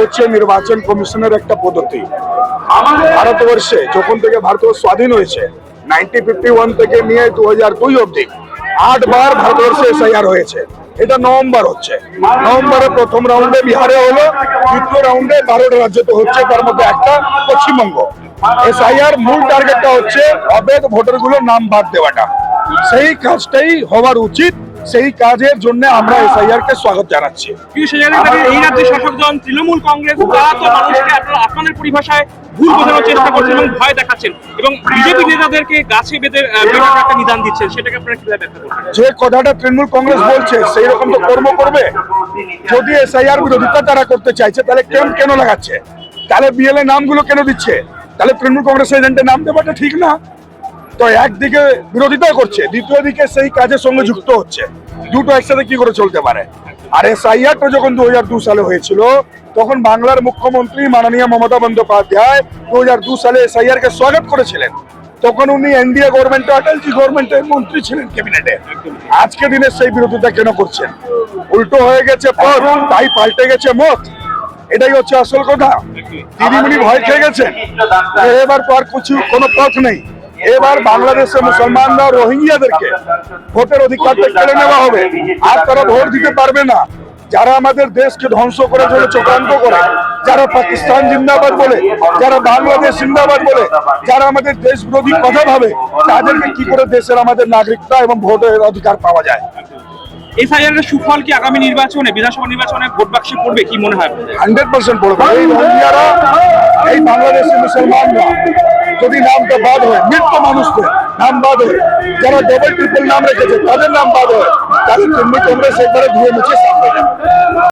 হচ্ছে নির্বাচন কমিশনের একটা পদ্ধতি। ভারতবর্ষে যখন থেকে ভারত স্বাধীন হয়েছে নাইনটিন ফিফটি ওয়ান থেকে নিয়ে দু হাজার দুই অব্দি আটবার ভারতবর্ষে এসআইআর হয়েছে। এটা নভেম্বর হচ্ছে। নভেম্বরে প্রথম রাউন্ডে বিহারে হলো দ্বিতীয় রাউন্ডে বারোটা রাজ্যতে হচ্ছে তার মধ্যে একটা পশ্চিমবঙ্গ। এসআইআর মূল টার্গেটটা হচ্ছে অবৈধ ভোটারগুলোর নাম বাদ দেওয়াটা। সেই কাজটাই হওয়ার উচিত। সেই কাজের জন্য আমরা এসআইআর কে স্বাগত জানাচ্ছি। এই রাজ্যের শাসক দল তৃণমূল কংগ্রেস তারা তো মানুষকে আপনারা আপনাদের পরিভাষায় ভুল বোঝানোর চেষ্টা করছেন এবং ভয় দেখাচ্ছেন এবং বিজেপি নেতাদেরকে গাছে বেঁধে একটা নিদান দিচ্ছেন সেটাকে আপনারা কীভাবে ব্যাখ্যা যে কথাটা তৃণমূল কংগ্রেস বলছে সেই রকম তো কর্ম করবে। যদি এসআইআর বিরোধিতা তারা করতে চাইছে তাহলে ক্যাম্প কেন লাগাচ্ছে? তাহলে বিএলএ নামগুলো কেন দিচ্ছে? তাহলে তৃণমূল কংগ্রেস এজেন্টের নাম দেওয়াটা ঠিক না। তো একদিকে বিরোধিতা করছে, দ্বিতীয় দিকে সেই কাজের সঙ্গে যুক্ত হচ্ছে। দুটো একসাথে কি করে চলতে পারে? আর এসআইআরটা যখন দু হাজার দু সালে হয়েছিল, তখন বাংলার মুখ্যমন্ত্রী মাননীয় মমতা বন্দ্যোপাধ্যায় দু হাজার দু সালে এসআইআর কে স্বাগত করেছিলেন। তখন উনি এনডিএ গভর্নমেন্টে অটলজি গভর্নমেন্টের মন্ত্রী ছিলেন ক্যাবিনেটে। আজকে দিনে সেই বিরোধিতা কেন করছেন? উল্টো হয়ে গেছে পথ, তাই পাল্টে গেছে মত। এটাই হচ্ছে আসল কথা। দিদিমণি ভয় খেয়ে গেছেন। এবার আর কিছু কোনো পথ নেই। এবার বাংলাদেশে মুসলমানরা রোহিঙ্গিয়াদেরকে ভোটের অধিকারটা কেড়ে নেওয়া হবে। আর তারা ভোট দিতে পারবে না। যারা আমাদের দেশকে ধ্বংস করে চলে চক্রান্ত করে যারা পাকিস্তান জিন্দাবাদ বলে যারা বাংলাদেশ জিন্দাবাদ বলে যারা আমাদের দেশ বিরোধী কথা ভাবে তাদেরকে কি করে দেশের আমাদের নাগরিকতা এবং ভোটের অধিকার পাওয়া যায়? এসআইআর এর সুফল কি আগামী নির্বাচনে বিধানসভা নির্বাচনে ভোট বাক্সে পড়বে কি মনে হয়? হান্ড্রেড পার্সেন্ট পড়বে। এই বাংলাদেশের মুসলমানরা যদি নামটা বাদ হয় মৃত্যু মানুষদের নাম বাদ হয়, যারা ডবল ট্রিপল নাম রেখেছে, তাদের নাম বাদ হয়। তাহলে তৃণমূল কংগ্রেস একবারে ধুয়ে মুছে সামনে